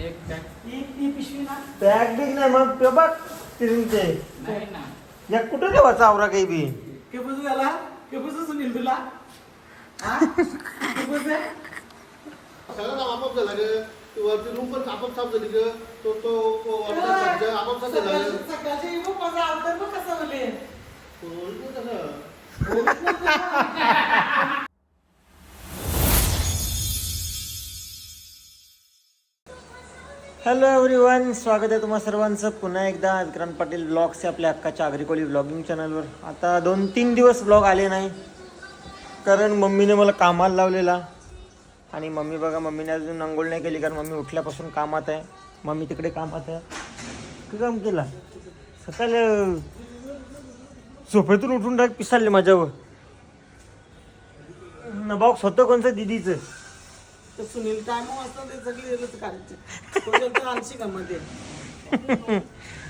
एक पॅक ही ही पिशवी ना? बॅग बिग नाही मग ते बघ नाही ना. या कुठं ठेवायचा आवरा काही बी? केपूस झाला केपूस सुनील तुला? हा? केपूस आहे सगळं काम आपोआप झालं ग. ती वरती रूम पण आपोआप साफ झाली ग. तो तो तो वरचा आपोआप साफ झालं ग. सकाळची- सकाळची बघ माझा अवतार बघ कसा कसं? हॅलो एव्हरीवन स्वागत आहे तुम्हा सर्वांचं. पुन्हा एकदा विक्रांत पाटील ब्लॉग्स आपल्या अक्काच्या अग्रिकोली ब्लॉगिंग चॅनलवर. आता दोन तीन दिवस ब्लॉग आले नाही कारण मम्मीने मला कामाला लावलेला. आणि मम्मी बघा मम्मीने अजून अंघोळ नाही केली कारण मम्मी उठल्यापासून कामात आहे. मम्मी तिकडे कामात आहे. काम केला? सकाळी झोपेतून उठून डायरेक्ट पिसाले माझ्यावर. न बॉक्स होतं कोणचं दिदीचं? तर सुनील टाइम वाजता ते सगळी येलच काढायचे आलशी का मध्ये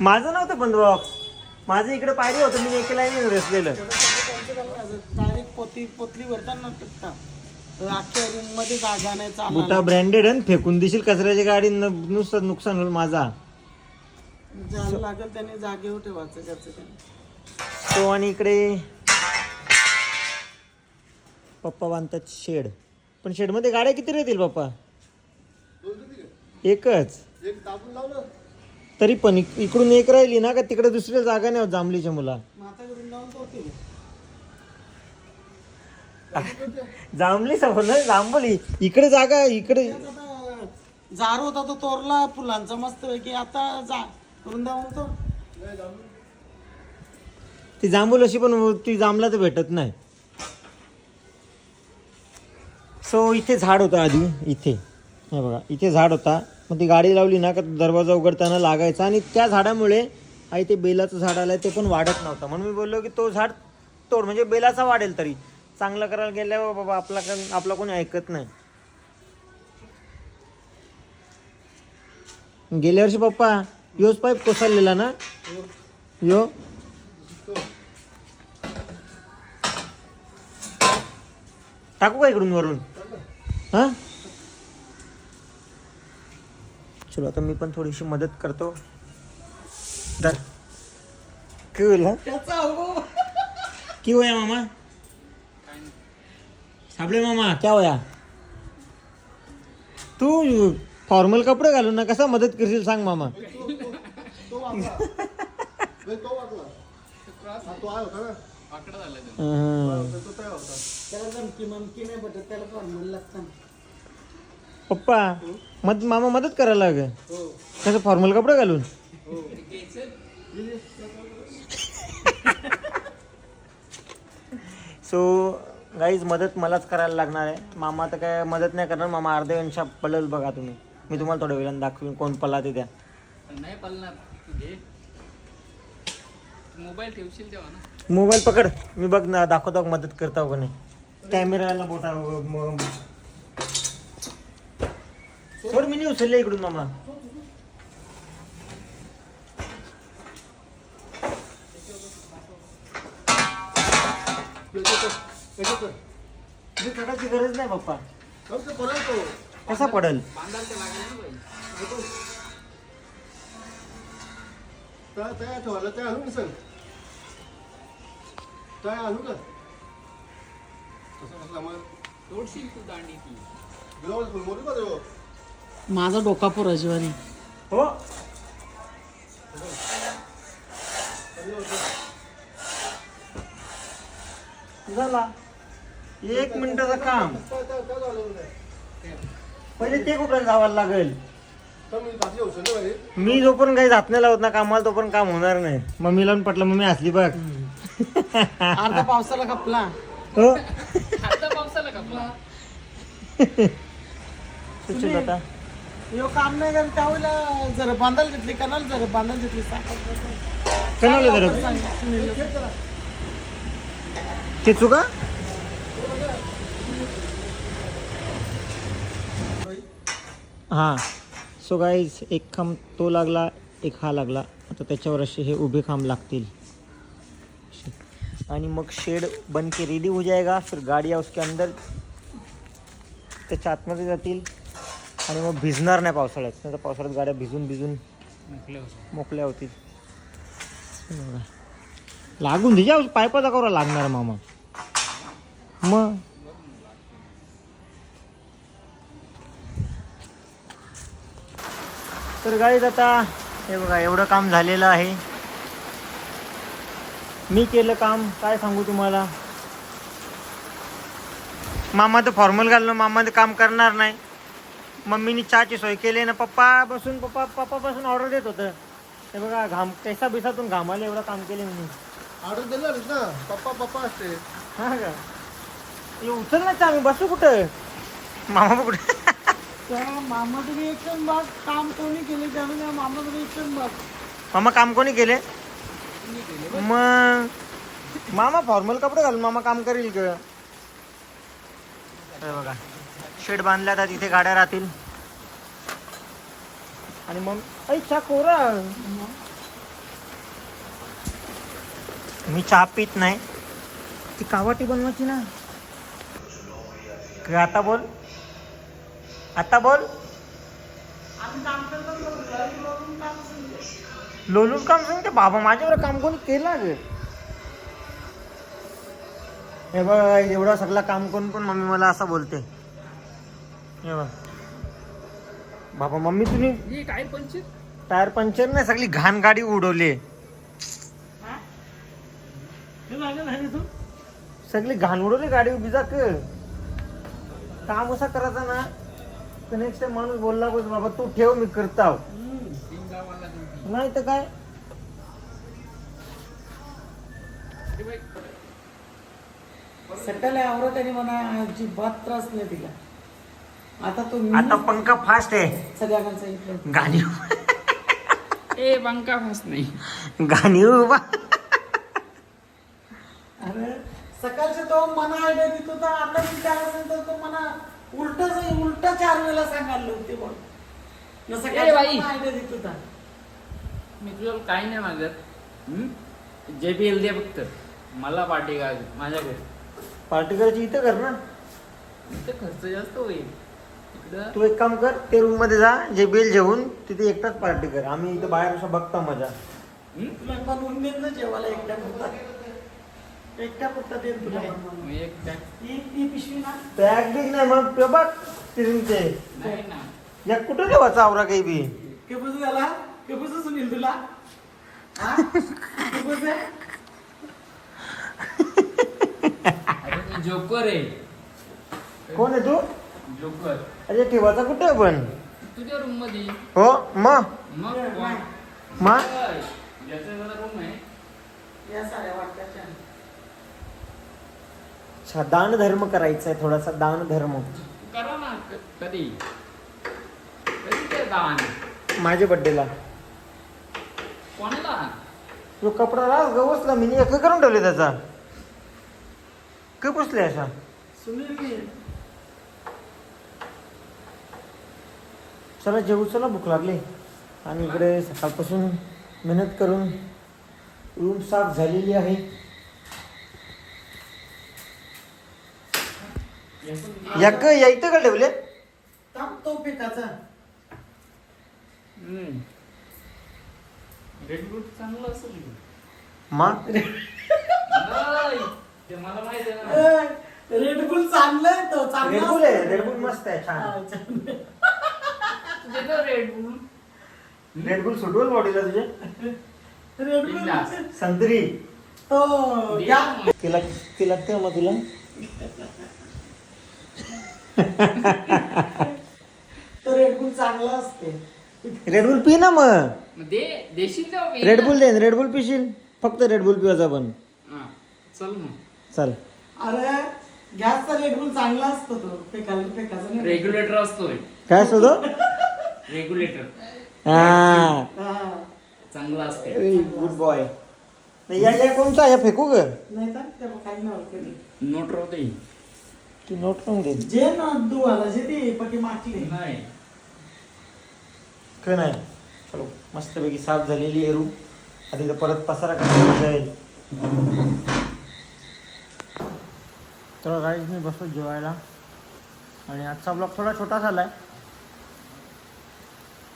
माझं नव्हतं बंद बॉक्स माझं इकडे पायरी होतं मी एकेला नाही रचलेलं डायरेक्ट पोती पोतली भरताना टिकता अख्ख्या रूममध्ये जागा नाही बुटा चालणार ब्रँडेड आणि फेकून देशील कचऱ्याची गाडी नुसतं नुकसान होईल माझा. जायला लागेल त्याने जागेवर ठेवायचं त्याचं त्याने. तो आणि इकडे पप्पा बांधतात शेड पण शेडमध्ये गाड्या किती राहतील ग? एकच. एक दाबून लावलं तरी पण इक- इकडून एक राहिली ना का तिकडे दुसऱ्या जागा नाही होत जांभलीच्या मुला. माता करून जाऊन तो होते जांभली समोर ना जांभली इकडे जागा इकडे. आता जार होता तो तोरला फुलांचा मस्त की आता जा वृंदावन तो ती जांभूल अशी पण ती जांभला तर भेटत नाही. सो इथे झाड होतं आधी इथे. हे बघा इथे झाड होता. मग ती गाडी लावली ना का दरवाजा उघडताना लागायचा आणि त्या झाडामुळे आई ते बेलाचं झाड आलं ते पण वाढत नव्हतं. म्हणून मी बोललो की तो झाड तोड म्हणजे बेलाचा वाढेल तरी. चांगलं करायला गेल्यावर बाबा आपला आपला कोणी ऐकत नाही. गेल्या वर्षी पप्पा योच पाईप कोसळलेला ना? यो. टाकू का इकडून वरून? हा? चलो आता मी पण थोडीशी मदत करतो. धर. हा की होया मामा? साबळे मामा? क्या होया? तू फॉर्मल कपडे घालून ना कसा मदत करशील सांग मामा. तो तो. तो पप्पा मद मामा मदत करायला लाग. हो. कसं फॉर्मल कपडे घालून. सो गाईज मदत मलाच करायला लागणार आहे. मामा तर काय मदत नाही करणार. मामा अर्ध्या अंशा पडल बघा तुम्ही. मी तुम्हाला थोड्या वेळानं दाखवीन कोण पला ते पण नाही घे. मोबाईल ठेवशील तेव्हा ना. मोबाईल पकड. मी बघ ना दाखवतो मदत करता का नाही. कॅमेराला बोटा सोड मी नाही उचलले इकडून मामा. गरज नाही पप्पा. कसा पडल? बांधायला ते लागेल ना बाई काय काय ठेवायला काय आणू नसेल काय आणू का कसला मग तोडशील तू दांडी ती गुलाबाचं फुल मोठं का देव माझा डोका पुरा जीवानी हो झाला एक मिनिटाचं काम पहिले ते कुठं जावं लागेल मी मी जोपर्यंत काही जात नाही लावत ना कामाला तोपर्यंत काम होणार नाही. मम्मी लावून पटलं मम्मी हसली बघ. अर्धा पावसाला खपला. हो. पावसाला कपला सुशील आता. यो काम नाही करत त्यावेळेला जरा बांधायला घेतली कनाल जरा बांधायला घेतली कणाला जरा. खेचू का? हां. सो गाईज एक खांब तो लागला एक हा लागला. आता त्याच्यावर असे हे उभे खांब लागतील. आणि मग शेड बन के रेडी हो जाएगा फिर गाड़ियाँ उसके अंदर. त्याच्या आतमध्ये जातील. आणि मग भिजणार नाही पावसाळ्यात. नाही तर पावसाळ्यात गाड्या भिजून भिजून मोकले होते मोकळ्या होतील. लागून दे. पायपाचा करा लागणार मामा. मग. तर गाडीत आता हे बघा एवढं काम झालेलं आहे. मी केलं काम काय सांगू तुम्हाला? मामा तर फॉर्मल घालणं मामा ते काम करणार नाही. मम्मीनी चहाची सोय केली ना पप्पा बसून पप्पा पप्पा बसून ऑर्डर देत होतं. हे बघा घाम कैसा बिसातून घामाला एवढं काम केले मी. ऑर्डर दिलं ना? पप्पा पप्पा असते. हा का? उचल ना आम्ही बसू कुठं? मामा कुठे त्या काम कोणी केले त्यामुळे बघ. मामा काम कोणी केले? मग? मामा फॉर्मल कपडे घालून मामा काम करील का हे बघा शेड बांधल्या तर तिथे गाड्या राहतील. आणि मग ऐ चहा कोरा. मी चहा पित नाही. ती कावाटी बनवायची ना. काय आता बोल. आता बोल. लोलून काम सांगते. बाबा माझ्यावर काम कोणी केलं ग? हे बघ एवढा सगळा काम करून पण मम्मी मला असं बोलते. हे बघ. बाबा मम्मी तुम्ही? टायर पंक्चर नाही सगळी घाण गाडी उडवली रे सगळी घाण उडवली गाडी उभी जा क काम असं करायचं ना तर नेक्स्ट टाइम माणूस बोलला बस बाबा तू ठेव मी करताव ड्युटी नाही तर काय? सकाळी आवरत आणि मला अजिबात त्रास नाही दिला आता तो मी आता पंखा फास्ट आहे. सगळ्यांना सांगितलं गाणी ए बंका फास नाही. गाणी उभा अरे सकाळचे तो मना आयडिया देत होता आता विचार असेल उलट उलट चार वेळेला सांगायला होते बोल ए सकाळचे बाई. देत होता. मी तुझ्या काही नाही मागत. जे बी एल दे फक्त. मला पाठी का माझ्या घरी. पार्टी करायची इथं कर ना. इथं खर्च जास्त होईल. इकडं. तू एक काम कर ते रूममध्ये जा जे बिल जेवून तिथे एकटाच पार्टी कर. आम्ही इथं बाहेर असं बघता मजा. हम्म? तुला बनवून देत ना जेवायला एकट्या देत तुला बनवून. मी एक काय ही ती पिशवी ना? पॅक बिग नाही मग. ते बघ तिथे नाही ना. या कुठं देवाचा आवरा काही बी? केपूस झाला केपूस सुनील तुला. हा? केपूस आहे? अरे तू जोकर आहे. कोण आहे तू? जोकर. अरे ठेवाचा कुठं आहे पण? तुझ्या रूममध्ये हो मग मग. कोण? मग काय? ज्याचा जरा रूम आहे. या वाटल्याच्या अच्छा दान धर्म करायचा आहे थोडासा दान धर्म करा ना क- कधी? कधी ते दान? माझ्या बड्डेला कोणाला? तो कपडा रास गवसला मी एक करून ठेवले त्याचा. काय पुसले असा सुनील मी चला जेवू चला भूक लागली. आणि इकडे सकाळपासून मेहनत करून रूम साफ झालेली आहे. या इथं का ठेवले? थांब तो पिकाचा. रेड बूट चांगलं असेल की. मग नाही, ते मला माहीत आहे ना. रेडबुल चांगलंय तो चांगला रेडबुल आहे रेडबुल मस्त आहे छान. हा, चांगलं. तू देतो रेड बूट रेडबुल सुटवल बॉडीला तुझे रेडबुल. संत्री. तो घ्या. ना. तिला ती मग तुला. तो रेडबुल चांगला असते. रेडबुल पी ना मग. मग दे देशील मी. रेडबुल दे रेडबुल पिशील. फक्त रेडबुल पिवायचा पण. हा, चल मग. चल. अरे गॅसचा रेडबुल चांगला असतो तो. नाही. रेग्युलेटर असतोय. काय शोधो रेग्युलेटर हा. हा. चांगला असते गुड बॉय या या कोणचा? या फेकू ग. नाही तर ते काही नाही कधी नोट राहते तू नोट करून दे जे ना दुवाला जे ते पटी मागले. नाही. काय नाही? चलो मस्तपैकी साफ झालेली आहे रूम. आता इथं परत पसारा करायला जाईल. तर गाईज मी बसलो जेवायला. आणि आजचा ब्लॉग थोडा छोटा झाला आहे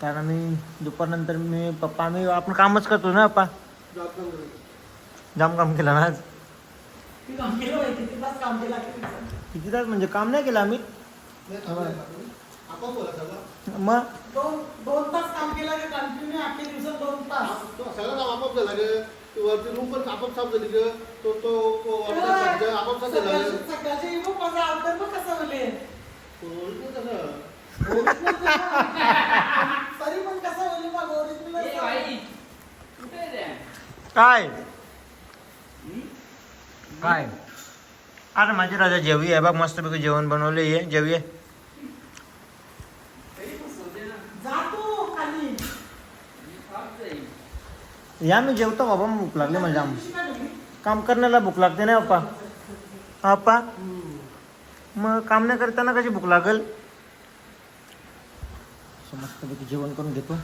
कारण आम्ही दुपारनंतर मी पप्पा आम्ही आपण कामच करतो ना पप्पा. जाम काम केलं ना आज. किती काम केलं किती तास म्हणजे काम नाही केलं आम्ही. मग? दोन दोन तास काम केलं की कंटिन्यू आजच्या दिवसात दोन तास. आप- तो सगळं काम आपोआप झालं ग. ती वरती रूम पण आपोआप साफ झाली ग. तो तो तो वरचा खर्च आपोआप साफ झाला. ग. सकाळची सकाळची येऊ माझा आवडतं बघ कसं? तरी पण कसं मग ओरिजिनल? काय? काय? अरे माझी राजा जेवी आहे. बघ मस्तपैकी जेवण बनवले ये जेवी आहे. या मी जेवतो बाबा. भूक लागली ठेवली? काम करण्याला भूक लागते ना पप्पा हा पप्पा मग काम नाही करताना कशी भूक लागल? मस्तपैकी जेवण करून घेतो.